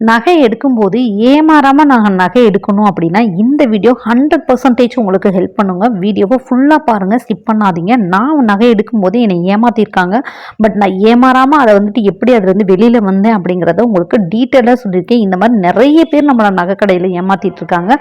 நகை எடுக்கும்போது ஏமாறாமல் நாங்கள் நகை எடுக்கணும் அப்படின்னா இந்த வீடியோ ஹண்ட்ரட் பர்சன்டேஜ் உங்களுக்கு ஹெல்ப் பண்ணுங்க. வீடியோவை ஃபுல்லாக பாருங்கள் ஸ்கிப் பண்ணாதீங்க. நான் நகை எடுக்கும்போது என்னை ஏமாற்றிருக்காங்க பட் நான் ஏமாறாமல் அதை வந்துட்டு எப்படி அதுலேருந்து வெளியில் வந்தேன் அப்படிங்கிறத உங்களுக்கு டீட்டெயிலாக சொல்லியிருக்கேன். இந்த மாதிரி நிறைய பேர் நம்மளை நகை கடையில் ஏமாற்றிட்டுருக்காங்க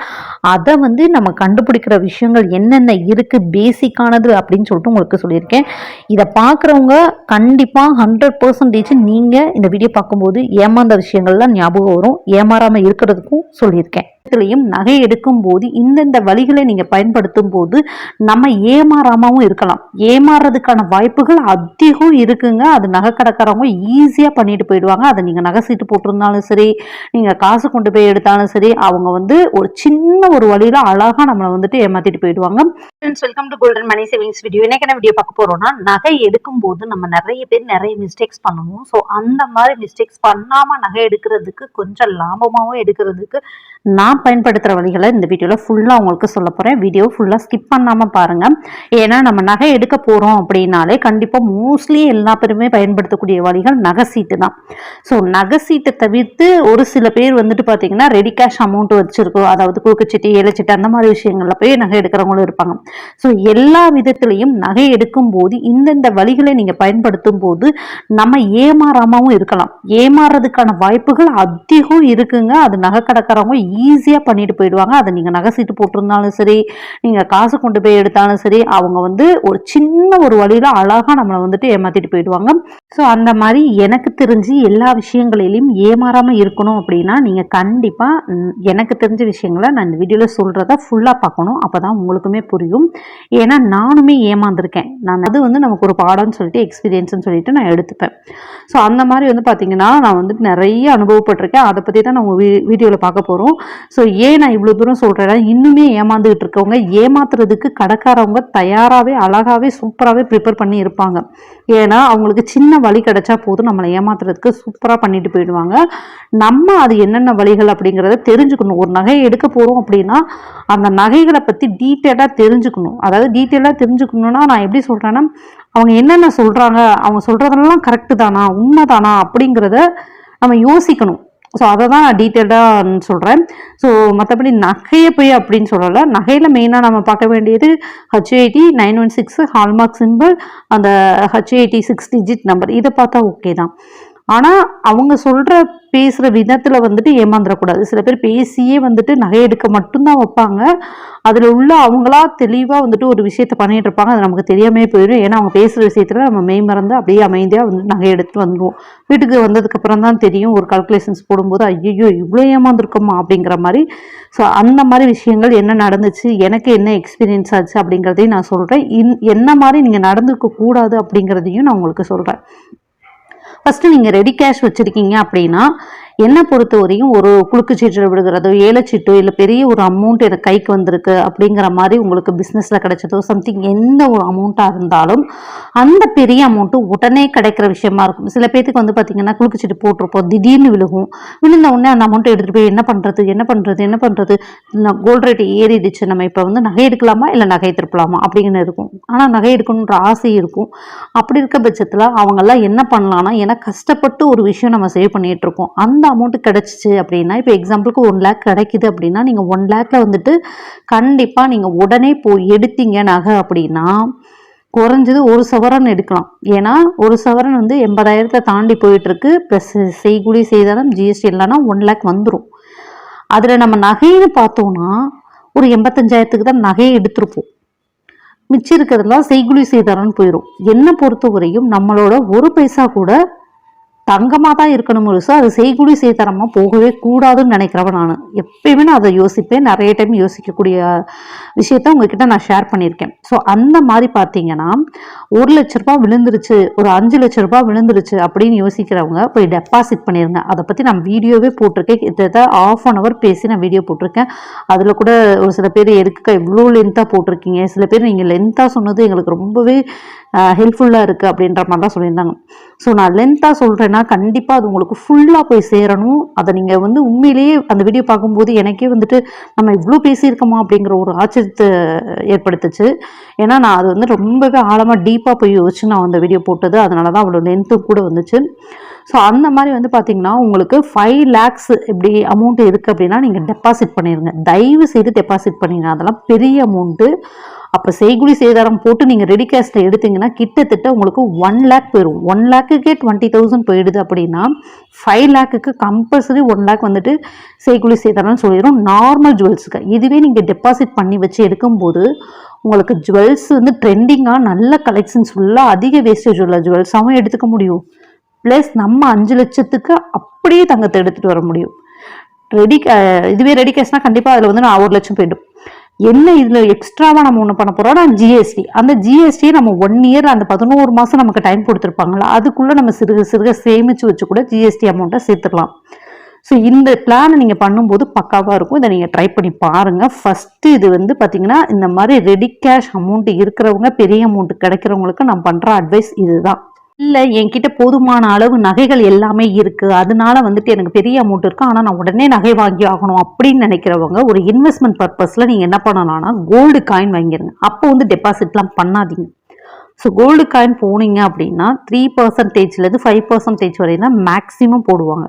அதை வந்து நம்ம கண்டுபிடிக்கிற விஷயங்கள் என்னென்ன இருக்குது பேசிக்கானது அப்படின்னு சொல்லிட்டு உங்களுக்கு சொல்லியிருக்கேன். இதை பார்க்குறவங்க கண்டிப்பாக ஹண்ட்ரட் பர்சன்டேஜ் நீங்கள் இந்த வீடியோ பார்க்கும்போது ஏமாந்த விஷயங்கள்லாம் ஞாபகம் வரும். ஏமாறாமல் இருக்கிறதுக்கும் சொல்லியிருக்கேன். இடத்துலையும் நகை எடுக்கும் போது இந்தந்த வழிகளை நீங்கள் பயன்படுத்தும் போது நம்ம ஏமாறாமவும் இருக்கலாம். ஏமாறுறதுக்கான வாய்ப்புகள் அதிகம் இருக்குங்க. அது நகை கடைக்காரவங்க ஈஸியாக பண்ணிட்டு போயிடுவாங்க. அதை நீங்கள் நகை சீட்டு போட்டிருந்தாலும் சரி நீங்கள் காசு கொண்டு போய் எடுத்தாலும் சரி அவங்க வந்து ஒரு சின்ன ஒரு வழியில் அழகாக நம்மளை வந்துட்டு ஏமாத்திட்டு போயிடுவாங்க. Friends welcome to golden money savings video இன்னைக்கு என்ன வீடியோ பார்க்க போறோம்னா நகை எடுக்கும் போது நம்ம நிறைய பேர் நிறைய மிஸ்டேக்ஸ் பண்ணுவோம் ஸோ அந்த மாதிரி மிஸ்டேக்ஸ் பண்ணாம நகை எடுக்கிறதுக்கு கொஞ்சம் லாபமாகவும் எடுக்கிறதுக்கு நான் பயன்படுத்துகிற வழிகளை இந்த வீடியோவில் ஃபுல்லாக உங்களுக்கு சொல்ல போகிறேன் வீடியோ ஃபுல்லாக ஸ்கிப் பண்ணாமல் பாருங்கள் ஏன்னா நம்ம நகை எடுக்க போகிறோம் அப்படின்னாலே கண்டிப்பாக மோஸ்ட்லி எல்லா பேருமே பயன்படுத்தக்கூடிய வழிகள் நகை சீட்டு தான். ஸோ நகை சீட்டை தவிர்த்து ஒரு சில பேர் வந்துட்டு பார்த்தீங்கன்னா ரெடி கேஷ் அமௌண்ட் வச்சுருக்கோம் அதாவது குறுக்குச்சீட்டு ஏலச்சீட்டு அந்த மாதிரி விஷயங்களில் போய் நகை எடுக்கிறவங்களும் இருப்பாங்க. ஸோ எல்லா விதத்துலையும் நகை எடுக்கும் போது இந்தந்த வழிகளை நீங்கள் பயன்படுத்தும் போது நம்ம ஏமாறாமவும் இருக்கலாம். ஏமாறுறதுக்கான வாய்ப்புகள் அதிகம் இருக்குங்க. அது நகை கடைக்காரவங்க ஈஸியாக பண்ணிட்டு போயிடுவாங்க. அதை நீங்கள் நகை சீட்டு போட்டிருந்தாலும் சரி நீங்கள் காசு கொண்டு போய் எடுத்தாலும் சரி அவங்க வந்து ஒரு சின்ன ஒரு வழியில் அழகாக நம்மளை வந்துட்டு ஏமாத்திட்டு போயிடுவாங்க. ஸோ அந்த மாதிரி எனக்கு தெரிஞ்சு எல்லா விஷயங்களிலையும் ஏமாறாமல் இருக்கணும் அப்படின்னா நீங்கள் கண்டிப்பாக எனக்கு தெரிஞ்ச விஷயங்களை நான் இந்த வீடியோவில் சொல்கிறத ஃபுல்லாக பார்க்கணும். அப்போ தான் உங்களுக்குமே புரியும். ஏன்னா நானுமே ஏமாந்துருக்கேன். நான் அது வந்து நமக்கு ஒரு பாடம்னு சொல்லிட்டு எக்ஸ்பீரியன்ஸ்னு சொல்லிட்டு நான் எடுத்துப்பேன். ஸோ அந்த மாதிரி வந்து பார்த்தீங்கன்னா நான் வந்துட்டு நிறைய அனுபவப்பட்டிருக்கேன். அதை பற்றி தான் நம்ம வீடியோவில் பார்க்க போகிறோம் ஸோ ஏன் நான் இவ்வளோ தூரம் சொல்கிறேன்னா இன்னுமே ஏமாந்துகிட்டு இருக்கவங்க ஏமாத்துறதுக்கு கடைக்காரவங்க தயாராகவே அழகாகவே சூப்பராகவே ப்ரிப்பேர் பண்ணி இருப்பாங்க. ஏன்னா அவங்களுக்கு சின்ன வழி கிடைச்சா போதும். நம்மளை ஏமாத்துறதுக்கு சூப்பராக பண்ணிட்டு போயிடுவாங்க. நம்ம அது என்னென்ன வழிகள் அப்படிங்கிறத தெரிஞ்சுக்கணும். ஒரு நகையை எடுக்க போகிறோம் அப்படின்னா அந்த நகைகளை பற்றி டீட்டெயிலாக தெரிஞ்சுக்கணும். அதாவது டீட்டெயிலாக தெரிஞ்சுக்கணுன்னா நான் எப்படி சொல்கிறேன்னா அவங்க என்னென்ன சொல்கிறாங்க அவங்க சொல்கிறதெல்லாம் கரெக்டு தானா உண்மை தானா அப்படிங்கிறத நம்ம யோசிக்கணும். ஸோ அதை தான் நான் டீட்டெயில்டாக சொல்கிறேன் ஸோ மற்றபடி நகையை போய் அப்படின்னு சொல்லலை. நகையில் மெயினாக நம்ம பார்க்க வேண்டியது HUID nine one six hallmark simple அந்த ஹச்ஐடி சிக்ஸ் டிஜிட் நம்பர் இதை பார்த்தா ஓகே தான். ஆனால் அவங்க சொல்கிற பேசுகிற விதத்தில் வந்துட்டு ஏமாந்துடக்கூடாது சில பேர் பேசியே வந்துட்டு நகை எடுக்க மட்டும்தான் வைப்பாங்க. அதில் உள்ள அவங்களா தெளிவாக வந்துட்டு ஒரு விஷயத்த பண்ணிகிட்டு இருப்பாங்க. அது நமக்கு தெரியாமே போயிடும். ஏன்னா அவங்க பேசுகிற விஷயத்தில் நம்ம மெய் மறந்து அப்படியே அமைதியாக வந்து நகை எடுத்துட்டு வந்துடுவோம் வீட்டுக்கு வந்ததுக்கப்புறம் தான் தெரியும். ஒரு கல்குலேஷன்ஸ் போடும்போது ஐயோ இவ்வளோ ஏமாந்துருக்கோமா அப்படிங்கிற மாதிரி. ஸோ அந்த மாதிரி விஷயங்கள் என்ன நடந்துச்சு? எனக்கு என்ன எக்ஸ்பீரியன்ஸ் ஆச்சு அப்படிங்கிறதையும் நான் சொல்கிறேன் இன் என்ன மாதிரி நீங்கள் நடந்துக்க கூடாது அப்படிங்கிறதையும் நான் உங்களுக்கு சொல்கிறேன் ஃபஸ்ட்டு நீங்கள் ரெடி கேஷ் வச்சுருக்கீங்க அப்படின்னா என்னை பொறுத்த வரையும் ஒரு குலுக்கு சீட்டு விடுகிறதோ ஏலச்சீட்டோ இல்லை பெரிய ஒரு அமௌண்ட் எனக்கு கைக்கு வந்திருக்கு அப்படிங்கிற மாதிரி உங்களுக்கு பிஸ்னஸில் கிடைச்சதோ சம்திங் எந்த ஒரு அமௌண்ட்டாக இருந்தாலும் அந்த பெரிய அமௌண்ட்டு உடனே கிடைக்கிற விஷயமா இருக்கும். சில பேர்த்துக்கு வந்து பார்த்தீங்கன்னா குலுக்கு சீட்டு போட்டிருப்போம் திடீர்னு விழுகும். விழுந்த உடனே அந்த அமௌண்ட்டை எடுத்துகிட்டு போய் என்ன பண்ணுறது என்ன பண்ணுறது என்ன பண்ணுறது கோல்டு ரேட் ஏறிடுச்சு நம்ம இப்போ வந்து நகை எடுக்கலாமா இல்லை நகை திருப்பலாமா அப்படின்னு இருக்கும். ஆனால் நகை எடுக்கணுன்ற ஆசை இருக்கும். அப்படி இருக்க பட்சத்தில் அவங்கெல்லாம் என்ன பண்ணலாம்னா ஏன்னா கஷ்டப்பட்டு ஒரு விஷயம் நம்ம சேவ் பண்ணிகிட்டு இருக்கோம். அந்த இந்த அமௌண்ட் கிடச்சிச்சு அப்படின்னா இப்போ எக்ஸாம்பிளுக்கு ஒன் லேக் கிடைக்குது அப்படின்னா நீங்கள் ஒன் லேக்கில் வந்துட்டு கண்டிப்பாக நீங்கள் உடனே போய் எடுத்தீங்க நகை அப்படின்னா குறைஞ்சது ஒரு சவரன் எடுக்கலாம். ஏன்னா ஒரு சவரன் வந்து எண்பதாயிரத்தை தாண்டி போயிட்டுருக்கு. ப்ளஸ் செய்கூலி செய்தாலும் ஜிஎஸ்டி இல்லைன்னா ஒன் லேக் வந்துடும் அதில் நம்ம நகைன்னு பார்த்தோன்னா ஒரு எண்பத்தஞ்சாயிரத்துக்கு தான் நகையை எடுத்திருப்போம். மிச்சம் இருக்கிறதுலாம் செய்குலி செய்தாரன்னு போயிடும் என்னை பொறுத்த வரையும் நம்மளோட ஒரு பைசா கூட தங்கமாக தான் இருக்கணும் முழுசு. அது செய்குடி செய்தரமாக போகவே கூடாதுன்னு நினைக்கிறவன் நான். எப்பயுமே நான் அதை யோசிப்பேன். நிறைய டைம் யோசிக்கக்கூடிய விஷயத்த உங்ககிட்ட நான் ஷேர் பண்ணியிருக்கேன். ஸோ அந்த மாதிரி பார்த்தீங்கன்னா ஒரு லட்ச ரூபாய் விழுந்துருச்சு ஒரு அஞ்சு லட்ச ரூபாய் விழுந்துருச்சு அப்படின்னு யோசிக்கிறவங்க போய் டெபாசிட் பண்ணிடுங்க அதை பற்றி நான் வீடியோவே போட்டிருக்கேன். கிட்டத்தட்ட ஆஃப் அன் அவர் பேசி நான் வீடியோ போட்டிருக்கேன். அதில் கூட ஒரு சில பேர் எதுக்கு இவ்வளோ லென்த்தாக போட்டிருக்கீங்க? சில பேர் நீங்கள் லென்த்தாக சொன்னது எங்களுக்கு ரொம்பவே ஹெல்ப்ஃபுல்லாக இருக்குது அப்படின்ற மாதிரி தான் சொல்லியிருந்தாங்க. ஸோ நான் லென்த்தாக சொல்கிறேன்னா கண்டிப்பாக அது உங்களுக்கு ஃபுல்லாக போய் சேரணும். அதை நீங்கள் வந்து உண்மையிலேயே அந்த வீடியோ பார்க்கும்போது எனக்கே வந்துட்டு நம்ம இவ்வளோ பேசியிருக்கோமா அப்படிங்கிற ஒரு ஆச்சரியத்தை ஏற்படுத்துச்சு. ஏன்னா நான் அது வந்து ரொம்பவே ஆழமாக டீப்பாக போய் யோசிச்சு நான் அந்த வீடியோ போட்டது. அதனால தான் அவ்வளோ லென்த்தும் கூட வந்துச்சு. ஸோ அந்த மாதிரி வந்து பார்த்தீங்கன்னா உங்களுக்கு ஃபைவ் லேக்ஸ் இப்படி அமௌண்ட் இருக்குது அப்படின்னா நீங்கள் டெபாசிட் பண்ணிடுங்க தயவு செய்து டெபாசிட் பண்ணிடுங்க அதெல்லாம் பெரிய அமௌண்ட்டு அப்போ செய்குழி சேதாரம் போட்டு நீங்கள் ரெடி கேஷில் எடுத்தீங்கன்னா கிட்டத்தட்ட உங்களுக்கு ஒன் லேக் போயிடும் ஒன் லேக்குக்கே டுவெண்ட்டி தௌசண்ட் போயிடுது அப்படின்னா ஃபைவ் லேக்குக்கு கம்பல்சரி ஒன் லேக் வந்துட்டு செய்குழி சேதாரம்னு சொல்லிடும். நார்மல் ஜுவல்ஸுக்கு இதுவே நீங்கள் டெபாசிட் பண்ணி வச்சு எடுக்கும்போது உங்களுக்கு ஜுவல்ஸ் வந்து ட்ரெண்டிங்காக நல்ல கலெக்ஷன்ஸ் ஃபுல்லாக அதிக வேஸ்டேஜ் உள்ள ஜுவல்ஸாகவும் எடுத்துக்க முடியும். ப்ளஸ் நம்ம அஞ்சு லட்சத்துக்கு அப்படியே தங்கத்தை எடுத்துகிட்டு வர முடியும். ரெடி இதுவே ரெடி கேஷ்னால் கண்டிப்பாக அதில் வந்து நான் ஒரு லட்சம் போயிடும். என்ன இதில் எக்ஸ்ட்ராவாக நம்ம ஒன்று பண்ண போகிறோம்னா ஜிஎஸ்டி அந்த ஜிஎஸ்டியை நம்ம ஒன் இயர் அந்த பதினோரு மாதம் நமக்கு டைம் கொடுத்துருப்பாங்களா அதுக்குள்ளே நம்ம சிறுக சிறுக சேமித்து வச்சு கூட ஜிஎஸ்டி அமௌண்ட்டை சேர்த்துக்கலாம் ஸோ இந்த பிளானை நீங்கள் பண்ணும்போது பக்காவாக இருக்கும். இதை நீங்கள் ட்ரை பண்ணி பாருங்கள் ஃபஸ்ட்டு இது வந்து பார்த்தீங்கன்னா இந்த மாதிரி ரெடி கேஷ் அமௌண்ட் இருக்கிறவங்க பெரிய அமௌண்ட் கிடைக்கிறவங்களுக்கு நான் பண்ணுற அட்வைஸ் இதுதான். இல்லை என்கிட்ட போதுமான அளவு நகைகள் எல்லாமே இருக்குது அதனால வந்துட்டு எனக்கு பெரிய அமௌண்ட் இருக்குது ஆனால் நான் உடனே நகை வாங்கி ஆகணும் அப்படின்னு நினைக்கிறவங்க ஒரு இன்வெஸ்ட்மெண்ட் பர்பஸில் நீங்கள் என்ன பண்ணலாம்னா கோல்டு காயின் வாங்கிடுங்க அப்போ வந்து டெபாசிட்லாம் பண்ணாதீங்க. ஸோ கோல்டு காயின் போனீங்க அப்படின்னா த்ரீ பர்சன்டேஜ்லேருந்து ஃபைவ் பர்சன்டேஜ் வரையும் தான் மேக்ஸிமம் போடுவாங்க.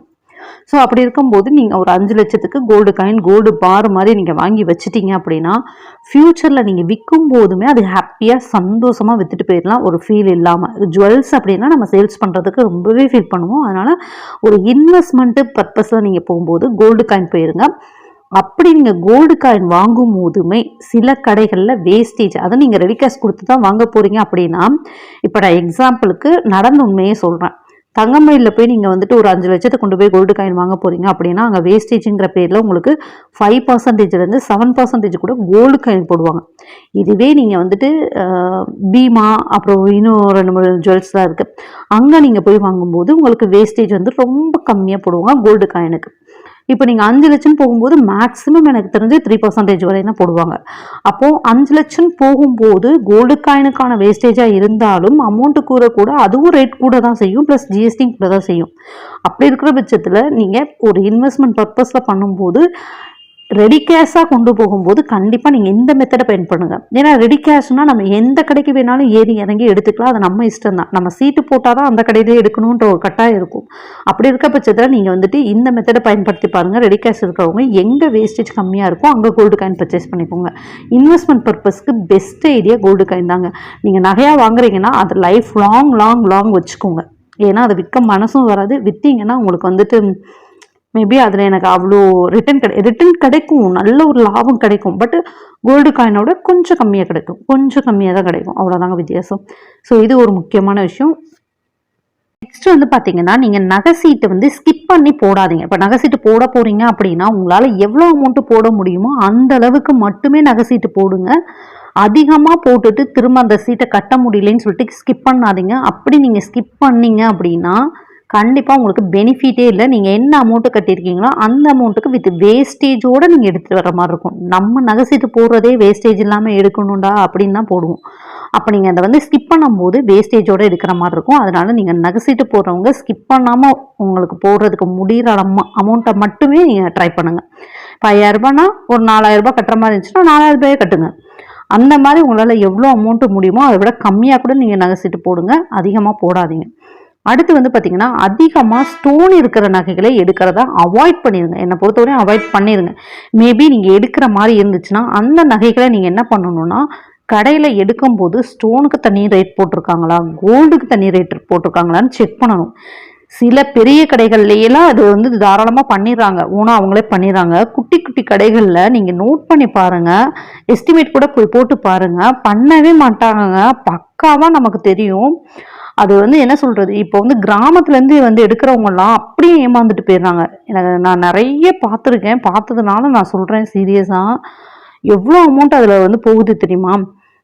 ஸோ அப்படி இருக்கும்போது நீங்கள் ஒரு அஞ்சு லட்சத்துக்கு கோல்டு காயின் கோல்டு பார் மாதிரி நீங்கள் வாங்கி வச்சுட்டீங்க அப்படின்னா ஃப்யூச்சரில் நீங்கள் விற்கும் போதுமே அது ஹாப்பியாக சந்தோஷமாக விற்றுட்டு போயிடலாம். ஒரு ஃபீல் இல்லாமல் ஜுவல்ஸ் அப்படின்னா நம்ம சேல்ஸ் பண்ணுறதுக்கு ரொம்பவே ஃபீல் பண்ணுவோம். அதனால் ஒரு இன்வெஸ்ட்மெண்ட்டு பர்பஸில் நீங்கள் போகும்போது கோல்டு காயின் போயிருங்க. அப்படி நீங்கள் கோல்டு காயின் வாங்கும் போதுமே சில கடைகளில் வேஸ்டேஜ் அதை நீங்கள் ரெடி கேஷ் கொடுத்து தான் வாங்க போகிறீங்க அப்படின்னா இப்போ நான் எக்ஸாம்பிளுக்கு நடந்த உண்மையே சொல்கிறேன் தங்கமயிலில் போய் நீங்கள் வந்துட்டு ஒரு அஞ்சு லட்சத்தை கொண்டு போய் கோல்டு காயின் வாங்க போகிறீங்க அப்படின்னா அங்கே வேஸ்டேஜுங்கிற பேரில் உங்களுக்கு ஃபைவ் பர்சன்டேஜ்லேருந்து செவன் பர்சன்டேஜ் கூட கோல்டு காயின் போடுவாங்க. இதுவே நீங்கள் வந்துட்டு பீமா அப்புறம் இன்னும் ரெண்டு மூணு ஜுவல்ஸ்லாம் இருக்குது அங்கே நீங்கள் போய் வாங்கும்போது உங்களுக்கு வேஸ்டேஜ் வந்து ரொம்ப கம்மியாக போடுவாங்க கோல்டு காயினுக்கு இப்போ நீங்கள் அஞ்சு லட்சம் போகும்போது மேக்ஸிமம் எனக்கு தெரிஞ்சு த்ரீ பர்சன்டேஜ் வரை தான் போடுவாங்க. அப்போது அஞ்சு லட்சம் போகும்போது கோல்டு காயினுக்கான வேஸ்டேஜாக இருந்தாலும் அமௌண்ட்டு கூட கூட அதுவும் ரேட் கூட தான் செய்யும் ப்ளஸ் ஜிஎஸ்டி கூட தான் செய்யும். அப்படி இருக்கிற பட்சத்தில் நீங்கள் ஒரு இன்வெஸ்ட்மெண்ட் பர்பஸில் பண்ணும்போது ரெடி கேஷாக கொண்டு போகும்போது கண்டிப்பாக நீங்கள் இந்த மெத்தடை பயன்படுங்க ஏன்னா ரெடி கேஷ்னால் நம்ம எந்த கடைக்கு வேணாலும் ஏறி இறங்கி எடுத்துக்கலாம். அது நம்ம இஷ்டம் தான். நம்ம சீட்டு போட்டால் தான் அந்த கடையிலே எடுக்கணுன்ற ஒரு கட்டாயம் இருக்கும். அப்படி இருக்க பட்சத்தில் நீங்கள் வந்துட்டு இந்த மெத்தடை பயன்படுத்தி பாருங்கள் ரெடி கேஷ் இருக்கிறவங்க எங்கே வேஸ்டேஜ் கம்மியாக இருக்கோ அங்கே கோல்டு காயின் பர்ச்சேஸ் பண்ணிக்கோங்க. இன்வெஸ்ட்மெண்ட் பர்பஸ்க்கு பெஸ்ட் ஐடியா கோல்டு காயின் தாங்க. நீங்கள் நகையாக வாங்குறீங்கன்னா அது லைஃப் லாங் லாங் லாங் வச்சுக்கோங்க. ஏன்னா அதை விற்க மனசும் வராது. விற்றீங்கன்னா உங்களுக்கு வந்துட்டு மேபி அதில் எனக்கு அவ்வளோ ரிட்டன் கிடை ரிட்டன் கிடைக்கும். நல்ல ஒரு லாபம் கிடைக்கும். பட் கோல்டு காயினோட கொஞ்சம் கம்மியாக கிடைக்கும். கொஞ்சம் கம்மியாக தான் கிடைக்கும். அவ்வளோதாங்க வித்தியாசம். ஸோ இது ஒரு முக்கியமான விஷயம். நெக்ஸ்ட் வந்து பார்த்தீங்கன்னா நீங்கள் நகை சீட்டை வந்து ஸ்கிப் பண்ணி போடாதீங்க. இப்போ நகை சீட்டு போட போகிறீங்க அப்படின்னா உங்களால் எவ்வளோ அமௌண்ட்டு போட முடியுமோ அந்த அளவுக்கு மட்டுமே நகை சீட்டு போடுங்க. அதிகமாக போட்டுட்டு திரும்ப அந்த சீட்டை கட்ட முடியலன்னு சொல்லிட்டு ஸ்கிப் பண்ணாதீங்க. அப்படி நீங்கள் ஸ்கிப் பண்ணீங்க அப்படின்னா கண்டிப்பாக உங்களுக்கு பெனிஃபிட்டே இல்லை. நீங்கள் என்ன அமௌண்ட்டு கட்டியிருக்கீங்களோ அந்த அமௌண்ட்டுக்கு வித் வேஸ்டேஜோடு நீங்கள் எடுத்துகிட்டு வர மாதிரி இருக்கும். நம்ம நகை சீட்டு போடுறதே வேஸ்டேஜ் இல்லாமல் எடுக்கணும்டா அப்படின்னு தான் போடுவோம். அப்போ நீங்கள் அதை வந்து ஸ்கிப் பண்ணும்போது வேஸ்டேஜோடு எடுக்கிற மாதிரி இருக்கும். அதனால் நீங்கள் நகை சீட்டு போடுறவங்க ஸ்கிப் பண்ணாமல் உங்களுக்கு போடுறதுக்கு முடிகிற அமௌ அமௌண்ட்டை மட்டுமே நீங்கள் ட்ரை பண்ணுங்கள் இப்போ ஐயாயிரரூபானா ஒரு நாலாயிரரூபா கட்டுற மாதிரி இருந்துச்சுன்னா நாலாயிரரூபாயே கட்டுங்க. அந்த மாதிரி உங்களால் எவ்வளோ அமௌண்ட்டு முடியுமோ அதை விட கம்மியாக கூட நீங்கள் நகை சீட்டு போடுங்க. அதிகமாக போடாதீங்க. அடுத்து வந்து பார்த்தீங்கன்னா அதிகமாக ஸ்டோன் இருக்கிற நகைகளை எடுக்கிறத அவாய்ட் பண்ணிடுங்க என்னை பொறுத்தவரையும் அவாய்ட் பண்ணிடுங்க மேபி நீங்கள் எடுக்கிற மாதிரி இருந்துச்சுன்னா அந்த நகைகளை நீங்கள் என்ன பண்ணணும்னா கடையில் எடுக்கும்போது ஸ்டோனுக்கு தனி ரேட் போட்டிருக்காங்களா கோல்டுக்கு தனி ரேட் போட்டிருக்காங்களான்னு செக் பண்ணணும். சில பெரிய கடைகள்லையெல்லாம் அது வந்து தாராளமாக பண்ணிடுறாங்க. ஓனாக அவங்களே பண்ணிடுறாங்க. குட்டி குட்டி கடைகளில் நீங்கள் நோட் பண்ணி பாருங்கள் எஸ்டிமேட் கூட போய் போட்டு பாருங்கள் பண்ணவே மாட்டாங்க பக்காவாக நமக்கு தெரியும். அது வந்து என்ன சொல்கிறது இப்போ வந்து கிராமத்துலேருந்து வந்து எடுக்கிறவங்கலாம் அப்படியே ஏமாந்துட்டு போயிடுறாங்க. எனக்கு நான் நிறைய பார்த்துருக்கேன். பார்த்ததுனால நான் சொல்கிறேன் சீரியஸாக எவ்வளோ அமௌண்ட் அதில் வந்து போகுது தெரியுமா?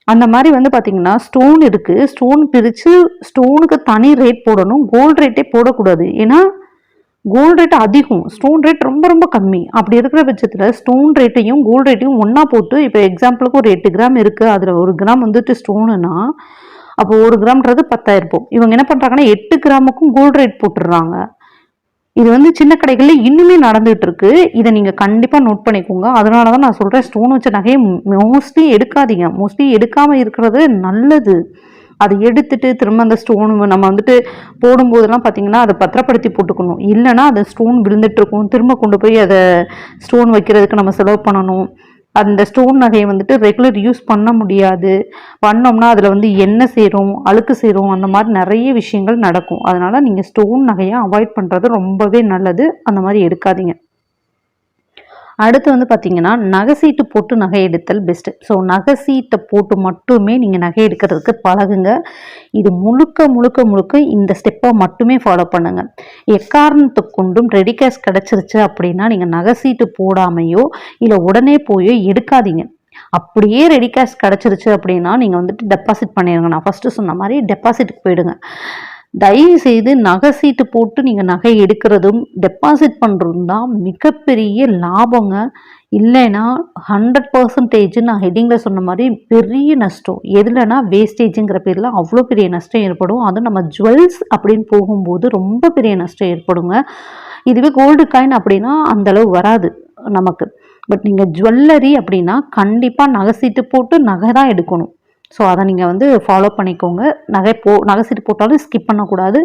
அந்த மாதிரி வந்து பார்த்தீங்கன்னா ஸ்டோன் இருக்குது ஸ்டோன் பிரித்து ஸ்டோனுக்கு தனி ரேட் போடணும். கோல்டு ரேட்டே போடக்கூடாது. ஏன்னா கோல்டு ரேட் அதிகம். ஸ்டோன் ரேட் ரொம்ப ரொம்ப கம்மி. அப்படி இருக்கிற பட்சத்தில் ஸ்டோன் ரேட்டையும் கோல்டு ரேட்டையும் ஒன்றா போட்டு இப்போ எக்ஸாம்பிளுக்கு ஒரு எட்டு கிராம் இருக்குது அதில் ஒரு கிராம் வந்துட்டு ஸ்டோனுன்னா அப்போ ஒரு கிராம்ன்றது பத்தாயிரம் இவங்க என்ன பண்ணுறாங்கன்னா எட்டு கிராமுக்கும் கோல்டு ரேட் போட்டுடுறாங்க. இது வந்து சின்ன கடைகளில் இன்னுமே நடந்துகிட்டு இருக்கு இதை நீங்கள் கண்டிப்பாக நோட் பண்ணிக்கோங்க. அதனால தான் நான் சொல்கிறேன் ஸ்டோன் வச்ச நகையை மோஸ்ட்லி எடுக்காதீங்க. மோஸ்ட்லி எடுக்காமல் இருக்கிறது நல்லது. அதை எடுத்துட்டு திரும்ப அந்த ஸ்டோன் நம்ம வந்துட்டு போடும்போதெல்லாம் பார்த்தீங்கன்னா அதை பத்திரப்படுத்தி போட்டுக்கணும். இல்லைன்னா அது ஸ்டோன் விழுந்துட்டு இருக்கும். திரும்ப கொண்டு போய் அதை ஸ்டோன் வைக்கிறதுக்கு நம்ம செலவு பண்ணணும். அந்த ஸ்டோன் நகையை வந்துட்டு ரெகுலர் யூஸ் பண்ண முடியாது. பண்ணோம்னா அதில் வந்து எண்ணெய் சேரும் அழுக்கு சேரும் அந்த மாதிரி நிறைய விஷயங்கள் நடக்கும். அதனால் நீங்கள் ஸ்டோன் நகையை அவாய்ட் பண்ணுறது ரொம்பவே நல்லது. அந்த மாதிரி எடுக்காதீங்க. அடுத்து வந்து பார்த்தீங்கன்னா நகை சீட்டு போட்டு நகை எடுத்தல் பெஸ்ட்டு ஸோ நகை சீட்டை போட்டு மட்டுமே நீங்கள் நகை எடுக்கிறதுக்கு பழகுங்க. இது முழுக்க முழுக்க முழுக்க இந்த ஸ்டெப்பை மட்டுமே ஃபாலோ பண்ணுங்கள் எக்காரணத்தை கொண்டும் ரெடி கேஷ் கிடச்சிருச்சு அப்படின்னா நீங்கள் நகை சீட்டு போடாமையோ இல்லை உடனே போயோ எடுக்காதீங்க. அப்படியே ரெடி கேஷ் கிடச்சிருச்சு அப்படின்னா நீங்கள் வந்துட்டு டெபாசிட் பண்ணிடுங்க நான் ஃபஸ்ட்டு சொன்ன மாதிரி டெபாசிட்டுக்கு போயிடுங்க. தயவு செய்து நகை சீட்டு போட்டு நீங்கள் நகை எடுக்கிறதும் டெபாசிட் பண்ணுறதும் தான் மிகப்பெரிய லாபங்க. இல்லைன்னா ஹண்ட்ரட் பர்சன்டேஜ் நான் ஹெட்டிங்கில் சொன்ன மாதிரி பெரிய நஷ்டம். எதுலனா வேஸ்டேஜுங்கிற பேரில் அவ்வளோ பெரிய நஷ்டம் ஏற்படும். அதுவும் நம்ம ஜுவல்ஸ் அப்படின்னு போகும்போது ரொம்ப பெரிய நஷ்டம் ஏற்படுங்க. இதுவே கோல்டு காயின் அப்படின்னா அந்தளவு வராது நமக்கு. பட் நீங்கள் ஜுவல்லரி அப்படின்னா கண்டிப்பாக நகை சீட்டு போட்டு நகை தான் எடுக்கணும். ஸோ அதை நீங்கள் வந்து ஃபாலோ பண்ணிக்கோங்க. நகை போ நகை சீட்டு போட்டாலும் ஸ்கிப் பண்ணக்கூடாது.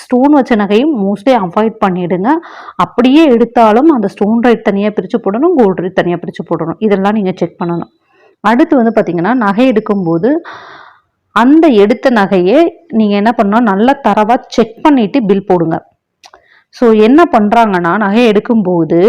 ஸ்டோன் வச்ச நகையும் மோஸ்ட்லி அவாய்ட் பண்ணிவிடுங்க அப்படியே எடுத்தாலும் அந்த ஸ்டோன் ரேட் தனியாக பிரித்து போடணும் கோல்டு ரேட் தனியாக பிரித்து போடணும். இதெல்லாம் நீங்கள் செக் பண்ணணும். அடுத்து வந்து பார்த்திங்கன்னா நகை எடுக்கும்போது அந்த எடுத்த நகையை நீங்கள் என்ன பண்ணணும் நல்லா தரவாக செக் பண்ணிவிட்டு பில் போடுங்க. ஸோ என்ன பண்ணுறாங்கன்னா நகை எடுக்கும்போது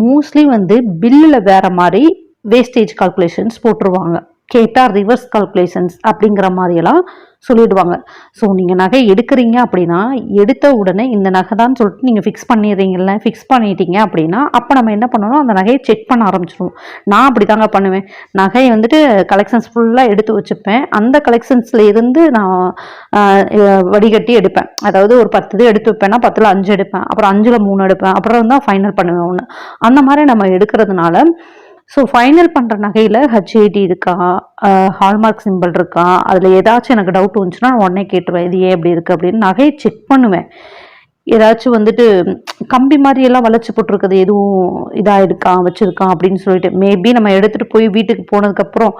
மோஸ்ட்லி வந்து பில்லில் வேறு மாதிரி வேஸ்டேஜ் கால்குலேஷன்ஸ் போட்டுருவாங்க. கேட்டால் ரிவர்ஸ் கால்குலேஷன்ஸ் அப்படிங்கிற மாதிரியெல்லாம் சொல்லிடுவாங்க. ஸோ நீங்கள் நகை எடுக்கிறீங்க அப்படின்னா எடுத்த உடனே இந்த நகை தான் சொல்லிட்டு நீங்கள் ஃபிக்ஸ் பண்ணிடுறீங்கல்ல ஃபிக்ஸ் பண்ணிட்டீங்க அப்படின்னா அப்போ நம்ம என்ன பண்ணணும்? அந்த நகையை செக் பண்ண ஆரம்பிச்சிடுவோம் நான் அப்படி தாங்க பண்ணுவேன். நகையை வந்துட்டு கலெக்ஷன்ஸ் ஃபுல்லாக எடுத்து வச்சுப்பேன். அந்த கலெக்ஷன்ஸில் இருந்து நான் வடிகட்டி எடுப்பேன். அதாவது ஒரு பத்து இது எடுத்து வைப்பேன்னா பத்தில் அஞ்சு எடுப்பேன். அப்புறம் அஞ்சில் மூணு எடுப்பேன். அப்புறம் தான் ஃபைனல் பண்ணுவேன் ஒன்று அந்த மாதிரி நம்ம எடுக்கிறதுனால ஸோ ஃபைனல் பண்ணுற நகையில் ஹச்ஏடி இருக்கா? ஹால்மார்க் சிம்பிள் இருக்கா? அதில் ஏதாச்சும் எனக்கு டவுட் வந்துச்சுன்னா நான் உடனே கேட்டுருவேன். இது ஏன் இப்படி இருக்குது அப்படின்னு நகையை செக் பண்ணுவேன். ஏதாச்சும் வந்துட்டு கம்பி மாதிரி எல்லாம் வளைச்சி போட்டிருக்குது. எதுவும் இதாக இருக்கான் வச்சுருக்கான் அப்படின்னு சொல்லிட்டு. மேபி நம்ம எடுத்துகிட்டு போய் வீட்டுக்கு போனதுக்கப்புறம்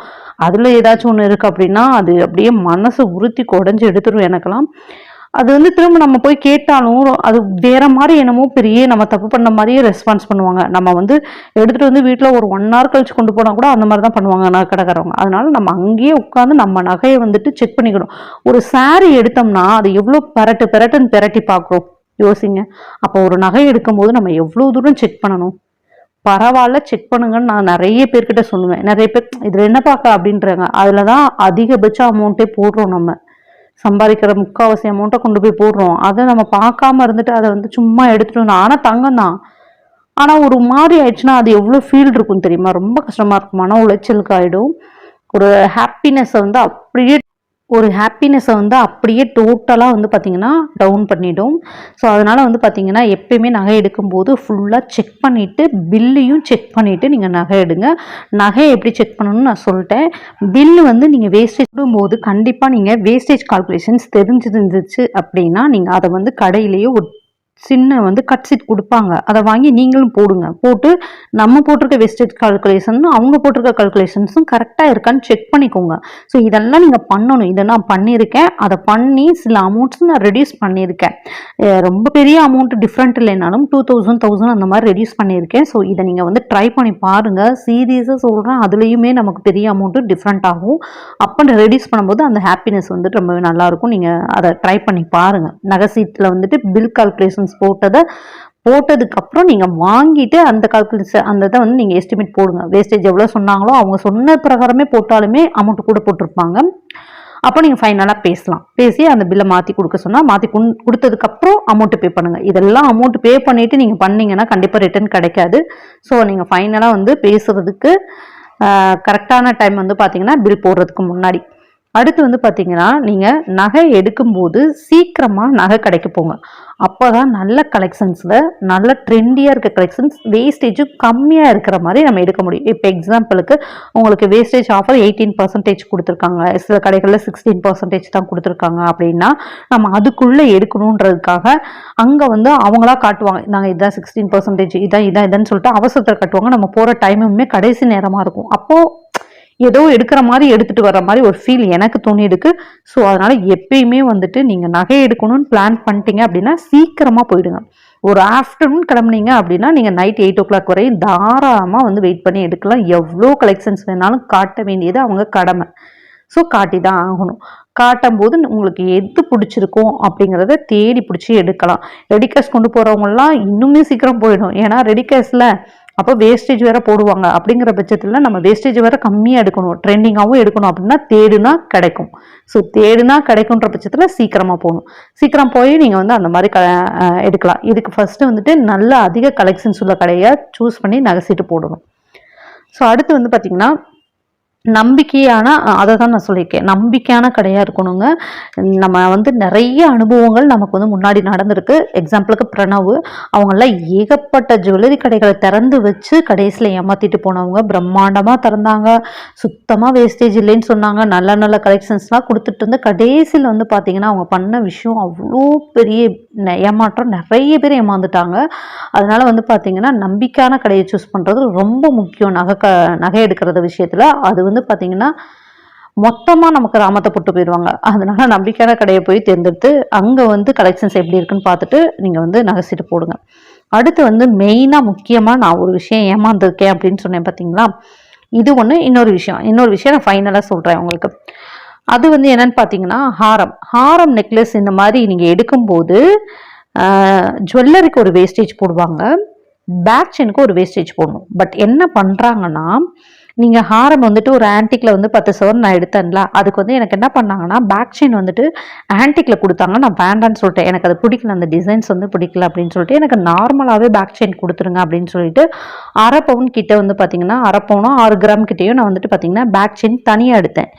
அதில் ஏதாச்சும் ஒன்று இருக்குது அப்படின்னா அது அப்படியே மனசை உறுத்தி குடஞ்சி எடுத்துரும் எனக்கெல்லாம். அது வந்து திரும்ப நம்ம போய் கேட்டாலும் அது வேற மாதிரி என்னமோ பெரிய நம்ம தப்பு பண்ண மாதிரியே ரெஸ்பான்ஸ் பண்ணுவாங்க. நம்ம வந்து எடுத்துட்டு வந்து வீட்டில் ஒரு ஒன் ஹவர் கழிச்சு கொண்டு போனால் கூட அந்த மாதிரி தான் பண்ணுவாங்க நகை கடைக்காரவங்க அதனால நம்ம அங்கேயே உட்காந்து நம்ம நகையை வந்துட்டு செக் பண்ணிக்கணும். ஒரு சாரி எடுத்தோம்னா அது எவ்வளோ பெரட்டு பெரட்டுன்னு பெரட்டி பார்க்குறோம். யோசிங்க. அப்போ ஒரு நகை எடுக்கும்போது நம்ம எவ்வளோ தூரம் செக் பண்ணணும்? பரவாயில்ல செக் பண்ணுங்கன்னு நான் நிறைய பேர்கிட்ட சொல்லுவேன். நிறைய பேர் இதில் என்ன பார்க்க அப்படின்றாங்க. அதில் தான் அதிகபட்ச அமௌண்ட்டே போடுறோம் நம்ம. சம்பாதிக்கிற முக்கால்வாசி அமௌண்ட்டை கொண்டு போய் போடுறோம். அதை நம்ம பார்க்காம இருந்துட்டு அதை வந்து சும்மா எடுத்துட்டு ஆனால் தங்கம் தான் ஆனால் ஒரு மாதிரி ஆயிடுச்சுன்னா அது எவ்வளோ ஃபீல் இருக்கும் தெரியுமா? ரொம்ப கஷ்டமாக இருக்கும். மன உளைச்சலுக்கு ஆகிடும் ஒரு ஹாப்பினஸ்ஸை வந்து அப்படியே ஒரு ஹாப்பினஸை வந்து அப்படியே டோட்டலாக வந்து பார்த்திங்கன்னா டவுன் பண்ணிவிடும் ஸோ அதனால் வந்து பார்த்திங்கன்னா எப்பயுமே நகை எடுக்கும்போது ஃபுல்லாக செக் பண்ணிவிட்டு பில்லையும் செக் பண்ணிவிட்டு நீங்கள் நகை எடுங்க. நகையை எப்படி செக் பண்ணணும்னு நான் சொல்லிட்டேன். பில்லு வந்து நீங்கள் வேஸ்டேஜ் போது கண்டிப்பாக நீங்கள் வேஸ்டேஜ் கால்குலேஷன்ஸ் தெரிஞ்சிருந்துச்சு அப்படின்னா நீங்கள் அதை வந்து கடையிலேயே ஒரு சின்ன வந்து கட் சீட் கொடுப்பாங்க. அதை வாங்கி நீங்களும் போடுங்க. போட்டு நம்ம போட்டிருக்க வெஸ்டேஜ் கால்குலேஷனும் அவங்க போட்டிருக்க கால்குலேஷன்ஸும் கரெக்டாக இருக்கான்னு செக் பண்ணிக்கோங்க. ஸோ இதெல்லாம் நீங்கள் பண்ணணும். இதை நான் பண்ணியிருக்கேன். அதை பண்ணி சில அமௌண்ட்ஸ் நான் ரெடியூஸ் பண்ணியிருக்கேன். ரொம்ப பெரிய அமௌண்ட் டிஃப்ரெண்ட் இல்லைனாலும் டூ தௌசண்ட் தௌசண்ட் அந்த மாதிரி ரெடியூஸ் பண்ணியிருக்கேன். ஸோ இதை நீங்கள் வந்து ட்ரை பண்ணி பாருங்கள் சீரியஸாக சொல்கிறேன் அதுலேயுமே நமக்கு பெரிய அமௌண்ட்டு டிஃப்ரெண்ட் ஆகும். அப்போ ரெடியூஸ் பண்ணும்போது அந்த ஹாப்பினஸ் வந்துட்டு ரொம்பவே நல்லாயிருக்கும் நீங்கள் அதை ட்ரை பண்ணி பாருங்கள் நகை சீட்டில் வந்துட்டு பில் கால்குலேஷன் கால்குலேஷன்ஸ் போட்டதை போட்டதுக்கப்புறம் நீங்கள் வாங்கிட்டு அந்த கால்குலேஷன் அந்த இதை வந்து நீங்கள் எஸ்டிமேட் போடுங்க. வேஸ்டேஜ் எவ்வளோ சொன்னாங்களோ அவங்க சொன்ன பிரகாரமே போட்டாலுமே அமௌண்ட் கூட போட்டிருப்பாங்க. அப்போ நீங்கள் ஃபைனலாக பேசலாம். பேசி அந்த பில்லை மாற்றி கொடுக்க சொன்னால் மாற்றி கொடுத்ததுக்கப்புறம் அமௌண்ட்டு பே பண்ணுங்கள் இதெல்லாம் அமௌண்ட் பே பண்ணிவிட்டு நீங்கள் பண்ணிங்கன்னா கண்டிப்பாக ரிட்டர்ன் கிடைக்காது. ஸோ நீங்கள் ஃபைனலாக வந்து பேசுகிறதுக்கு கரெக்டான டைம் வந்து பார்த்தீங்கன்னா பில் போடுறதுக்கு முன்னாடி. அடுத்து வந்து பார்த்தீங்கன்னா நீங்கள் நகை எடுக்கும்போது சீக்கிரமாக நகை கடைக்கு போங்க. அப்போ தான் நல்ல கலெக்ஷன்ஸில் நல்ல ட்ரெண்டியாக இருக்க கலெக்ஷன்ஸ் வேஸ்டேஜும் கம்மியாக இருக்கிற மாதிரி நம்ம எடுக்க முடியும். இப்போ எக்ஸாம்பிளுக்கு உங்களுக்கு வேஸ்டேஜ் ஆஃபர் எயிட்டீன் பர்சன்டேஜ் கொடுத்துருக்காங்க. சில கடைகளில் சிக்ஸ்டீன் பர்சன்டேஜ் தான் கொடுத்துருக்காங்க அப்படின்னா நம்ம அதுக்குள்ளே எடுக்கணுன்றதுக்காக அங்கே வந்து அவங்களா காட்டுவாங்க. நாங்கள் இதான் சிக்ஸ்டீன் பர்சன்டேஜ் இதான் இதான் இதான்னு சொல்லிட்டு அவசரத்தில் காட்டுவாங்க. நம்ம போகிற டைமுமே கடைசி நேரமாக இருக்கும். அப்போது ஏதோ எடுக்கிற மாதிரி எடுத்துகிட்டு வர மாதிரி ஒரு ஃபீல் எனக்கு தோணியிருக்கு. ஸோ அதனால் எப்பயுமே வந்துட்டு நீங்கள் நகை எடுக்கணும்னு பிளான் பண்ணிட்டீங்க அப்படின்னா சீக்கிரமாக போயிடுங்க. ஒரு ஆஃப்டர்நூன் கிளம்புனீங்க அப்படின்னா நீங்கள் நைட் எயிட் ஓ கிளாக் வரையும் தாராளமாக வந்து வெயிட் பண்ணி எடுக்கலாம். எவ்வளோ கலெக்ஷன்ஸ் வேணாலும் காட்ட வேண்டியது அவங்க கடமை. ஸோ காட்டி தான் ஆகணும். காட்டும் போது உங்களுக்கு எது பிடிச்சிருக்கும் அப்படிங்கிறத தேடி பிடிச்சி எடுக்கலாம். ரெடி கேஷ் கொண்டு போகிறவங்கலாம் இன்னுமே சீக்கிரம் போயிடும். ஏன்னா ரெடி கேஷில் அப்போ வேஸ்டேஜ் வேற போடுவாங்க. அப்படிங்கிற பட்சத்தில் நம்ம வேஸ்டேஜ் வேற கம்மியாக எடுக்கணும். ட்ரெண்டிங்காகவும் எடுக்கணும். அப்படின்னா தேடுனா கிடைக்கும். ஸோ தேடுனா கிடைக்குன்ற பட்சத்தில் சீக்கிரமாக போகணும். சீக்கிரம் போய் நீங்கள் வந்து அந்த மாதிரி க எடுக்கலாம். இதுக்கு ஃபஸ்ட்டு வந்துட்டு நல்ல அதிக கலெக்ஷன்ஸ் உள்ள கடையை சூஸ் பண்ணி நகசிட்டு போடணும். ஸோ அடுத்து வந்து பார்த்திங்கன்னா நம்பிக்கையான அதை தான் நான் சொல்லியிருக்கேன். நம்பிக்கையான கடையாக இருக்கணுங்க. நம்ம வந்து நிறைய அனுபவங்கள் நமக்கு வந்து முன்னாடி நடந்திருக்கு. எக்ஸாம்பிளுக்கு பிரணவ். அவங்களாம் ஏகப்பட்ட ஜுவல்லரி கடைகளை திறந்து வச்சு கடைசியில் ஏமாற்றிட்டு போனவங்க. பிரம்மாண்டமாக திறந்தாங்க. சுத்தமாக வேஸ்டேஜ் இல்லைன்னு சொன்னாங்க. நல்ல நல்ல கலெக்ஷன்ஸ்லாம் கொடுத்துட்டு இருந்து கடைசியில் வந்து பார்த்திங்கன்னா அவங்க பண்ண விஷயம் அவ்வளோ பெரிய ஏமாற்றம். நிறைய பேர் ஏமாந்துட்டாங்க. அதனால் வந்து பார்த்திங்கன்னா நம்பிக்கையான கடையை சூஸ் பண்ணுறது ரொம்ப முக்கியம். நகை க நகை எடுக்கிறத விஷயத்தில். அது வந்து பார்த்திங்கன்னா மொத்தமாக நமக்கு ராமத்தை போட்டு போயிடுவாங்க அதனால நம்பிக்கையான கடையை போய் தேர்ந்தெடுத்து அங்கே வந்து கலெக்ஷன்ஸ் எப்படி இருக்குன்னு பார்த்துட்டு நீங்கள் வந்து நகைச்சிட்டு போடுங்க. அடுத்து வந்து மெயினாக முக்கியமாக நான் ஒரு விஷயம் ஏமாந்துருக்கேன் அப்படின்னு சொன்னேன் பார்த்தீங்களா இது ஒன்று இன்னொரு விஷயம். இன்னொரு விஷயம் நான் ஃபைனலாக சொல்கிறேன் உங்களுக்கு. அது வந்து என்னன்னு பார்த்தீங்கன்னா ஹாரம். ஹாரம் நெக்லஸ் இந்த மாதிரி நீங்கள் எடுக்கும்போது ஜுவல்லரிக்கு ஒரு வேஸ்டேஜ் போடுவாங்க. பேக் செயினுக்கு ஒரு வேஸ்டேஜ் போடணும். பட் என்ன பண்ணுறாங்கன்னா நீங்கள் ஹாரம் வந்துட்டு ஒரு ஆன்டிக்கில் வந்து பத்து சவரன் நான் எடுத்தேன்ல. அதுக்கு வந்து எனக்கு என்ன பண்ணாங்கன்னா பேக் செயின் வந்துட்டு ஆன்டிக்கில் கொடுத்தாங்க நான் வேண்டான்னு சொல்லிட்டேன். எனக்கு அது பிடிக்கல. அந்த டிசைன்ஸ் வந்து பிடிக்கல அப்படின்னு சொல்லிட்டு எனக்கு நார்மலாகவே பேக் செயின் கொடுத்துருங்க அப்படின்னு சொல்லிட்டு அரை பவுன் கிட்டே வந்து பார்த்தீங்கன்னா அரை பவுனும் ஆறு கிராம் கிட்டேயும் நான் வந்துட்டு பார்த்தீங்கன்னா பேக் செயின் தனியாக எடுத்தேன்.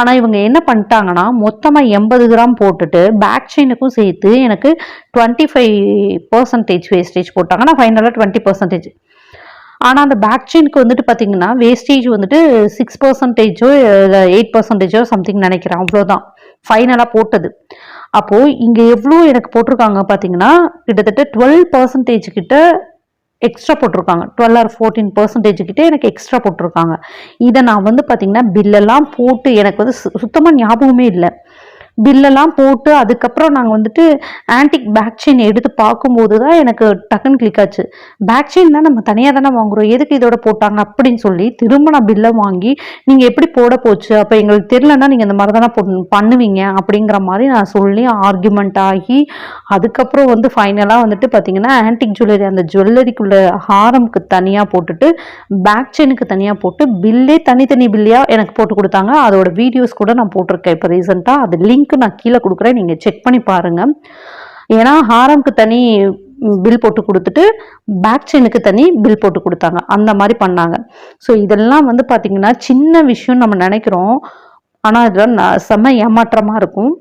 ஆனால் இவங்க என்ன பண்ணிட்டாங்கன்னா மொத்தமாக எண்பது கிராம் போட்டுட்டு பேக் செயினுக்கும் சேர்த்து எனக்கு டுவெண்ட்டி ஃபைவ் பர்சன்டேஜ் வேஸ்டேஜ் போட்டாங்க. நான் ஃபைனலாக டுவெண்ட்டி பர்சன்டேஜ் ஆனால் அந்த பேக் செயினுக்கு வந்துட்டு பார்த்தீங்கன்னா வேஸ்டேஜ் வந்துட்டு சிக்ஸ் பர்சன்டேஜோ இல்லை எயிட் பர்சன்டேஜோ சம்திங் நினைக்கிறேன். அவ்வளோதான் ஃபைனலாக போட்டது. அப்போது இங்கே எவ்வளோ எனக்கு போட்டிருக்காங்க பார்த்தீங்கன்னா கிட்டத்தட்ட டுவெல் பர்சன்டேஜ் கிட்ட எக்ஸ்ட்ரா போட்டிருக்காங்க. டுவெல் ஆர் ஃபோர்டீன் பர்சன்டேஜ் கிட்ட எனக்கு எக்ஸ்ட்ரா போட்டிருக்காங்க. இதை நான் வந்து பார்த்தீங்கன்னா பில்லெல்லாம் போட்டு எனக்கு வந்து சுத்தமாக ஞாபகமே இல்லை. பில்லெல்லாம் போட்டு அதுக்கப்புறம் நாங்கள் வந்துட்டு ஆன்டிக் பேக் செயின் எடுத்து பார்க்கும்போது தான் எனக்கு டக்குன்னு கிளிக் ஆச்சு. பேக் செயின் தான் நம்ம தனியாக தானே வாங்குறோம். எதுக்கு இதோட போட்டாங்க அப்படின்னு சொல்லி திரும்ப நான் பில்லை வாங்கி நீங்கள் எப்படி போட போச்சு? அப்போ எங்களுக்கு தெரிலன்னா நீங்கள் இந்த மாதிரி தானே பண்ணுவீங்க? அப்படிங்கிற மாதிரி நான் சொல்லி ஆர்குமெண்ட் ஆகி அதுக்கப்புறம் வந்து ஃபைனலாக வந்துட்டு பார்த்தீங்கன்னா ஆன்டிக் ஜுவல்லரி அந்த ஜுவல்லரிக்குள்ள ஹாரம்க்கு தனியாக போட்டுட்டு பேக் செயினுக்கு தனியாக போட்டு பில்லே தனித்தனி பில்லையாக எனக்கு போட்டு கொடுத்தாங்க. அதோட வீடியோஸ் கூட நான் போட்டிருக்கேன். இப்போ ரீசெண்டாக அது லிங்க் லிங்க் நான் கீழே கொடுக்குறேன். நீங்கள் செக் பண்ணி பாருங்கள் ஏன்னா ஹாரம்க்கு தனி பில் போட்டு கொடுத்துட்டு பேக் செயினுக்கு தனி பில் போட்டு கொடுத்தாங்க. அந்த மாதிரி பண்ணாங்க. ஸோ இதெல்லாம் வந்து பார்த்திங்கன்னா சின்ன விஷயம் நம்ம நினைக்கிறோம். ஆனால் இதெல்லாம் செம்ம ஏமாற்றமாக இருக்கும்.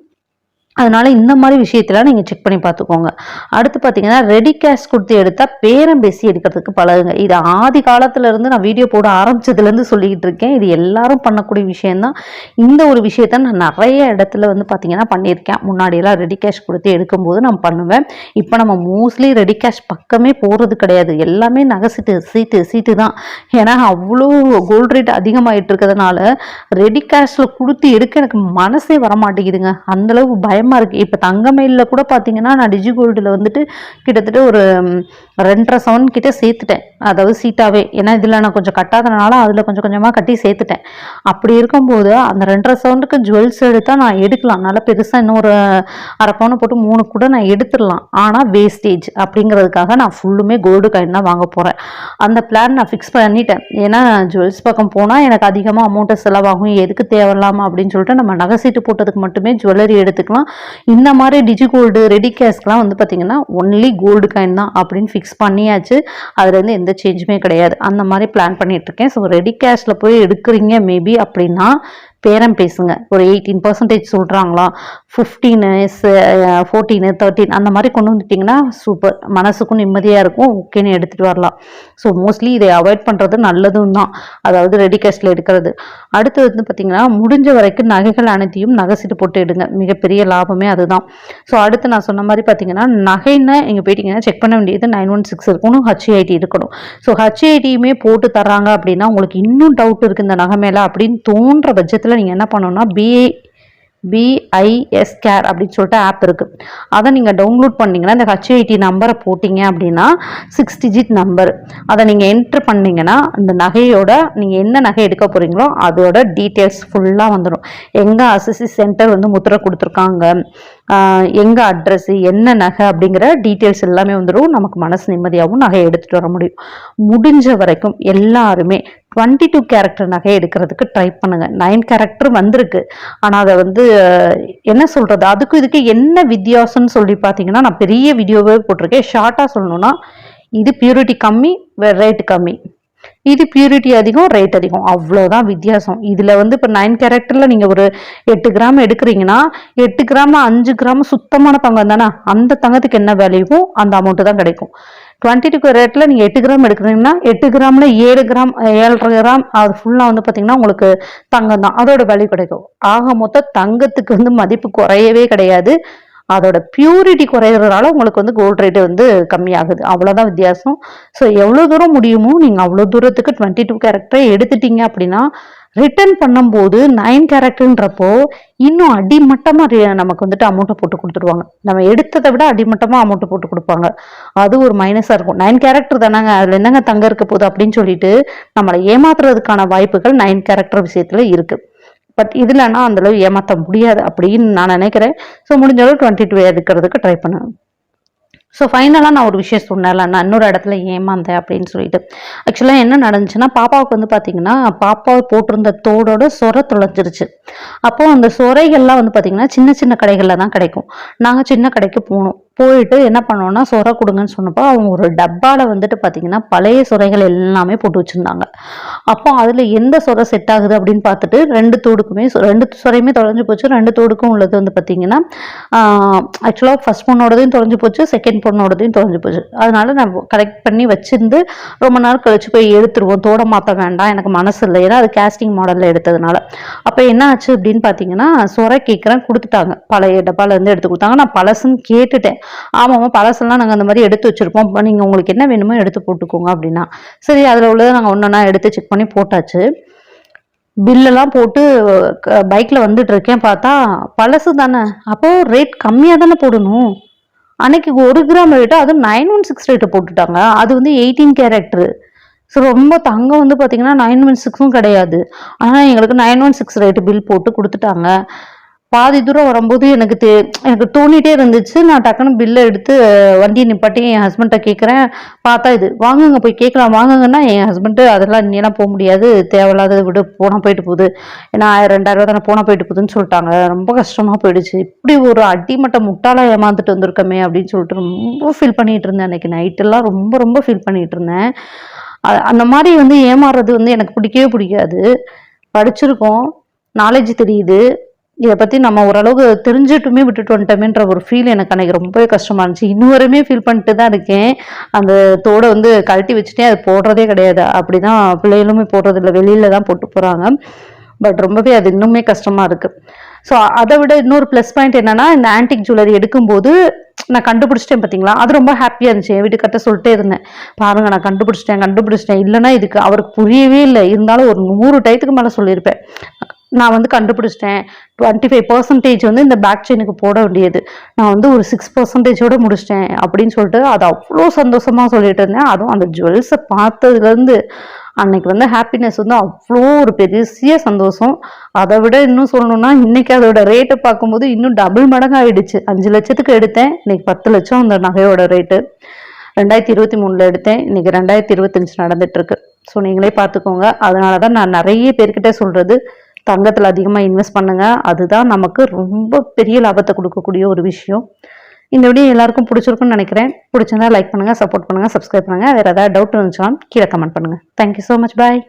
அதனால் இந்த மாதிரி விஷயத்தெல்லாம் நீங்கள் செக் பண்ணி பார்த்துக்கோங்க. அடுத்து பார்த்தீங்கன்னா ரெடி கேஷ் கொடுத்து எடுத்தால் பேரம் பேசி எடுக்கிறதுக்கு பழகுங்க. இது ஆதி காலத்துலேருந்து நான் வீடியோ போட ஆரம்பிச்சதுலேருந்து சொல்லிக்கிட்டு இருக்கேன். இது எல்லாரும் பண்ணக்கூடிய விஷயந்தான் இந்த ஒரு விஷயத்த நான் நிறைய இடத்துல வந்து பார்த்தீங்கன்னா பண்ணியிருக்கேன். முன்னாடியெல்லாம் ரெடி கேஷ் கொடுத்து எடுக்கும்போது நான் பண்ணுவேன். இப்போ நம்ம மோஸ்ட்லி ரெடி கேஷ் பக்கமே போகிறது கிடையாது. எல்லாமே நகை சீட்டு சீட்டு சீட்டு தான் ஏன்னா அவ்வளோ கோல்டு ரேட் அதிகமாகிட்டு இருக்கிறதுனால ரெடி கேஷில் கொடுத்து எடுக்க எனக்கு மனசே வரமாட்டேங்குதுங்க. அந்தளவு பயம் பயமாக இருக்குது இப்போ தங்கமயிலில் கூட பார்த்தீங்கன்னா நான் டிஜி கோல்டில் வந்துட்டு கிட்டத்தட்ட ஒரு ரெண்டரை சவுண்ட் கிட்டே சேர்த்துட்டேன். அதாவது சீட்டாகவே ஏன்னா இதில் நான் கொஞ்சம் கட்டாதனால அதில் கொஞ்சம் கொஞ்சமாக கட்டி சேர்த்துட்டேன். அப்படி இருக்கும்போது அந்த ரெண்டரை சவுண்டுக்கு ஜுவல்ஸ் எடுத்தால் நான் எடுக்கலாம். நல்லா பெருசாக இன்னும் ஒரு அரை பவுனை போட்டு மூணு கூட நான் எடுத்துடலாம். ஆனால் வேஸ்டேஜ் அப்படிங்கிறதுக்காக நான் ஃபுல்லுமே கோல்டு காயின் தான் வாங்க போகிறேன் அந்த பிளான் நான் ஃபிக்ஸ் பண்ணிட்டேன். ஏன்னா ஜுவல்ஸ் பக்கம் போனால் எனக்கு அதிகமாக அமௌண்ட்டை செலவாகும். எதுக்கு தேவையில்லாமல் அப்படின்னு சொல்லிட்டு நம்ம நகை சீட்டு போட்டதுக்கு மட்டுமே ஜுவல்லரி எடுத்துக்கலாம். இந்த மாதிரி டிஜி கோல்டு ரெடி கேஷ்க்கெலாம் வந்து பார்த்திங்கன்னா ஒன்லி கோல்டு காயின் தான் அப்படின்னு ஃபிக்ஸ் ஃபிக்ஸ் பண்ணியாச்சு. அதுலேருந்து எந்த சேஞ்சுமே கிடையாது. அந்த மாதிரி பிளான் பண்ணிகிட்ருக்கேன் ஸோ ரெடி கேஷில் போய் எடுக்கிறீங்க மேபி அப்படின்னா பேரம் பேசுங்க. ஒரு எயிட்டீன் பர்சன்டேஜ் சொல்கிறாங்களா ஃபிஃப்டீனு ஃபோர்டீனு தேர்ட்டீன் அந்த மாதிரி கொண்டு வந்துட்டிங்கன்னா சூப்பர் மனசுக்கும் நிம்மதியாக இருக்கும். ஓகேன்னு எடுத்துகிட்டு வரலாம். ஸோ மோஸ்ட்லி இதை அவாய்ட் பண்ணுறது நல்லதும் தான். அதாவது ரெடி கேஷில் எடுக்கிறது. அடுத்து வந்து பார்த்திங்கன்னா முடிஞ்ச வரைக்கும் நகைகள் அனைத்தையும் நகை சீட்டு போட்டு எடுங்க. மிகப்பெரிய லாபமே அதுதான். ஸோ அடுத்து நான் சொன்ன மாதிரி பார்த்தீங்கன்னா நகைன்னு இங்கே போயிட்டீங்கன்னா செக் பண்ண வேண்டியது நைன் ஒன் சிக்ஸ் இருக்கணும். ஹச்ஐடி இருக்கணும் ஸோ ஹச்ஐடியுமே போட்டு தர்றாங்க அப்படின்னா உங்களுக்கு இன்னும் டவுட் இருக்குது இந்த நகை மேலே அப்படின்னு தோன்ற பட்சத்தில் நீங்கள் என்ன பண்ணணும்னா பி பிஐஎஸ் கேர் அப்படின்னு சொல்லிட்டு ஆப் இருக்குது அதை நீங்கள் டவுன்லோட் பண்ணிங்கன்னா இந்த ஹெச்ஐடி நம்பரை போட்டிங்க அப்படின்னா சிக்ஸ் டிஜிட் நம்பர் அதை நீங்கள் என்ட்ரு பண்ணிங்கன்னா இந்த நகையோட நீங்கள் என்ன நகை எடுக்க போகிறீங்களோ அதோட டீட்டெயில்ஸ் ஃபுல்லாக வந்துடும் எங்கே அசிசி சென்டர் வந்து முத்திரை கொடுத்துருக்காங்க. எங்கே அட்ரஸ்ஸு என்ன நகை அப்படிங்கிற டீட்டெயில்ஸ் எல்லாமே வந்துடும் நமக்கு மனசு நிம்மதியாகவும் நகையை எடுத்துகிட்டு வர முடியும். முடிஞ்ச வரைக்கும் எல்லாருமே டுவெண்ட்டி டூ கேரக்டர் நகை எடுக்கிறதுக்கு ட்ரை பண்ணுங்கள் நைன் கேரக்டர் வந்திருக்கு. ஆனால் அதை வந்து என்ன சொல்கிறது அதுக்கும் இதுக்கு என்ன வித்தியாசம்னு சொல்லி பார்த்தீங்கன்னா நான் பெரிய வீடியோவே போட்டிருக்கேன். ஷார்ட்டாக சொல்லணும்னா இது பியூரிட்டி கம்மி ரேட் கம்மி. இது பியூரிட்டி அதிகம் ரேட் அதிகம். அவ்வளோதான் வித்தியாசம். இதில் வந்து இப்போ நைன் கேரக்டரில் நீங்கள் ஒரு எட்டு கிராம் எடுக்கிறீங்கன்னா எட்டு கிராம் அஞ்சு கிராம் சுத்தமான தங்கம் தானே? அந்த தங்கத்துக்கு என்ன வேல்யூவோ அந்த அமௌண்ட்டு தான் கிடைக்கும். டுவெண்ட்டி டூ ரேட்டில் நீங்கள் எட்டு கிராம் எடுக்கிறீங்கன்னா எட்டு கிராமில் ஏழு கிராம் ஏழரை கிராம் அது ஃபுல்லாக வந்து பார்த்தீங்கன்னா உங்களுக்கு தங்கம் தான். அதோட வேல்யூ கிடைக்கும். ஆக மொத்தம் தங்கத்துக்கு வந்து மதிப்பு குறையவே கிடையாது. அதோட பியூரிட்டி குறையிறதுனால உங்களுக்கு வந்து கோல்ட் ரேட்டு வந்து கம்மியாகுது. அவ்வளோதான் வித்தியாசம். ஸோ எவ்வளோ தூரம் முடியுமோ நீங்கள் அவ்வளோ தூரத்துக்கு டுவெண்ட்டி டூ கேரக்டரை எடுத்துட்டீங்க அப்படின்னா ரிட்டர்ன் பண்ணும்போது நைன் கேரக்டர்ன்றப்போ இன்னும் அடிமட்டமாக நமக்கு வந்துட்டு அமௌண்ட்டை போட்டு கொடுத்துருவாங்க. நம்ம எடுத்ததை விட அடிமட்டமாக அமௌண்ட்டை போட்டு கொடுப்பாங்க. அது ஒரு மைனஸாக இருக்கும். நைன் கேரக்டர் தானாங்க அதில் என்னங்க தங்க இருக்க போகுது அப்படின்னு சொல்லிட்டு நம்மளை ஏமாத்துறதுக்கான வாய்ப்புகள் நைன் கேரக்டர் விஷயத்தில் இருக்குது பட் இதுலன்னா அந்தளவு ஏமாற்ற முடியாது அப்படின்னு நான் நினைக்கிறேன். ஸோ முடிஞ்சளவு டுவெண்ட்டி டூ எடுக்கிறதுக்கு ட்ரை பண்ணுவேன் ஸோ ஃபைனலாக நான் ஒரு விஷயம் சொன்னேன்ல நான் இன்னொரு இடத்துல ஏமாந்தேன் அப்படின்னு சொல்லிட்டு. ஆக்சுவலாக என்ன நடந்துச்சுன்னா பாப்பாவுக்கு வந்து பார்த்தீங்கன்னா பாப்பா போட்டிருந்த தோடோட சொர தொலைஞ்சிருச்சு. அப்போது அந்த சொரைகள்லாம் வந்து பார்த்திங்கன்னா சின்ன சின்ன கடைகளில் தான் கிடைக்கும். நாங்கள் சின்ன கடைக்கு போனோம். போயிட்டு என்ன பண்ணோன்னா சொரை கொடுங்கன்னு சொன்னப்போ அவங்க ஒரு டப்பாவில் வந்துட்டு பார்த்தீங்கன்னா பழைய சுரைகள் எல்லாமே போட்டு வச்சுருந்தாங்க. அப்போ அதில் எந்த சொரை செட் ஆகுது அப்படின்னு பார்த்துட்டு ரெண்டு தோடுக்குமே ரெண்டு சுரையுமே தொலைஞ்சு போச்சு. ரெண்டு தோடுக்கும் உள்ளது வந்து பார்த்தீங்கன்னா ஆக்சுவலாக ஃபஸ்ட் பொண்ணோடதையும் தொலைஞ்சு போச்சு செகண்ட் பொண்ணோடதையும் தொலைஞ்சு போச்சு. அதனால நான் கலெக்ட் பண்ணி வச்சிருந்து ரொம்ப நாள் கழிச்சு போய் எடுத்துருவோம். தோட மாற்ற வேண்டாம் எனக்கு மனசு இல்லை. ஏன்னா அது கேஸ்டிங் மாடலில் எடுத்ததுனால. அப்போ என்ன ஆச்சு அப்படின்னு பார்த்தீங்கன்னா சொரை கேட்குறேன் கொடுத்துட்டாங்க. பழைய டப்பாலேருந்து எடுத்து கொடுத்தாங்க. நான் பழசுன்னு கேட்டுட்டேன். ஆமாம்மா பழசெல்லாம் நாங்கள் அந்த மாதிரி எடுத்து வச்சுருப்போம். நீங்கள் உங்களுக்கு என்ன வேணுமோ எடுத்து போட்டுக்கோங்க அப்படின்னா. சரி அதில் உள்ளதை நாங்கள் ஒன்றுனா எடுத்து செக் பண்ணி போட்டாச்சு. பில்லெல்லாம் போட்டு பைக்கில் வந்துட்டு இருக்கேன் பார்த்தா பழசு தானே. அப்போது ரேட் கம்மியாக தானே போடணும். அன்னைக்கு ஒரு கிராம் ரேட்டு அதுவும் நைன் ஒன் சிக்ஸ் ரேட்டு போட்டுட்டாங்க. அது வந்து எயிட்டீன் கேரக்டரு ஸோ ரொம்ப தங்கம் வந்து பார்த்தீங்கன்னா நைன் ஒன் சிக்ஸும் கிடையாது. ஆனால் எங்களுக்கு nine one six rate bill போட்டு கொடுத்துட்டாங்க. பாதி தூரம் வரும்போது எனக்கு தே எனக்கு தோணிட்டே இருந்துச்சு. நான் டக்குன்னு பில்லை எடுத்து வண்டியை நிப்பாட்டி என் ஹஸ்பண்ட்டை கேட்குறேன் பார்த்தா இது வாங்குங்க போய் கேட்கலாம் வாங்குங்கன்னா என் ஹஸ்பண்ட்டு அதெல்லாம் இன்னெல்லாம் போக முடியாது. தேவையில்லாத விட போனால் போயிட்டு போகுது. ஏன்னா ஆயிரம் ரெண்டாயிரம் தானே போனால் போயிட்டு போகுதுன்னு சொல்லிட்டாங்க. ரொம்ப கஷ்டமாக போயிடுச்சு. இப்படி ஒரு அடிமட்ட முட்டாளாக ஏமாந்துட்டு வந்திருக்கோமே அப்படின்னு சொல்லிட்டு ரொம்ப ஃபீல் பண்ணிகிட்டு இருந்தேன். அன்றைக்கி நைட்டெல்லாம் ரொம்ப ரொம்ப ஃபீல் பண்ணிகிட்டு இருந்தேன். அந்த மாதிரி வந்து ஏமாறுறது வந்து எனக்கு பிடிக்கவே பிடிக்காது. படிச்சிருக்கோம். நாலேஜ் தெரியுது. இதை பற்றி நம்ம ஓரளவுக்கு தெரிஞ்சிட்டுமே விட்டுட்டு வந்துட்டோமேன்ற ஒரு ஃபீல் எனக்கு அன்றைக்கி ரொம்பவே கஷ்டமாக இருந்துச்சு. இன்னும் வரையுமே ஃபீல் பண்ணிட்டு தான் இருக்கேன். அந்த தோடை வந்து கழட்டி வச்சுட்டே அது போடுறதே கிடையாது. அப்படி தான் பிள்ளைகளுமே போடுறதில்ல வெளியில் தான் போட்டு போகிறாங்க பட் ரொம்பவே அது இன்னுமே கஷ்டமாக இருக்குது ஸோ அதை விட இன்னொரு ப்ளஸ் பாயிண்ட் என்னென்னா இந்த ஆன்டிக் ஜுவல்லரி எடுக்கும்போது நான் கண்டுபிடிச்சிட்டேன் பார்த்தீங்களா அது ரொம்ப ஹாப்பியாக இருந்துச்சு. என் வீட்டுக்கிட்ட சொல்லிட்டே இருந்தேன். பாருங்க நான் கண்டுபிடிச்சிட்டேன் கண்டுபிடிச்சிட்டேன். இல்லைன்னா இதுக்கு அவருக்கு புரியவே இல்லை. இருந்தாலும் ஒரு நூறு டயத்துக்கு மேலே சொல்லியிருப்பேன். நான் வந்து கண்டுபிடிச்சிட்டேன். டுவெண்ட்டி ஃபைவ் பர்சன்டேஜ் வந்து இந்த பேக் செயினுக்கு போட வேண்டியது. நான் வந்து ஒரு சிக்ஸ் பர்சன்டேஜோடு முடிச்சிட்டேன் அப்படின்னு சொல்லிட்டு அது அவ்வளோ சந்தோஷமாக சொல்லிட்டு இருந்தேன். அதுவும் அந்த ஜுவல்ஸை பார்த்ததுலேருந்து அன்னைக்கு வந்து ஹாப்பினஸ் வந்து அவ்வளோ ஒரு பெரிய சந்தோஷம். அதை விட இன்னும் சொல்லணும்னா இன்னைக்கு அதோட ரேட்டை பார்க்கும்போது இன்னும் டபுள் மடங்கு ஆயிடுச்சு அஞ்சு லட்சத்துக்கு எடுத்தேன். இன்னைக்கு பத்து லட்சம் அந்த நகையோட ரேட்டு ரெண்டாயிரத்தி இருபத்தி மூணில் எடுத்தேன். இன்னைக்கு ரெண்டாயிரத்தி இருபத்தஞ்சு நடந்துட்டு இருக்கு. ஸோ நீங்களே பார்த்துக்கோங்க. அதனால தான் நான் நிறைய பேர்கிட்ட சொல்கிறது தங்கத்தில் அதிகமாக இன்வெஸ்ட் பண்ணுங்கள் அதுதான் நமக்கு ரொம்ப பெரிய லாபத்தை கொடுக்கக்கூடிய ஒரு விஷயம். இந்த வீடியோ எல்லாருக்கும் பிடிச்சிருக்குன்னு நினைக்கிறேன். பிடிச்சிருந்தா லைக் பண்ணுங்கள் சப்போர்ட் பண்ணுங்கள் சப்ஸ்கிரைப் பண்ணுங்கள் வேறு ஏதாவது டவுட் இருந்துச்சுன்னா கீழே கமெண்ட் பண்ணுங்கள் தேங்க்யூ ஸோ மச் பாய்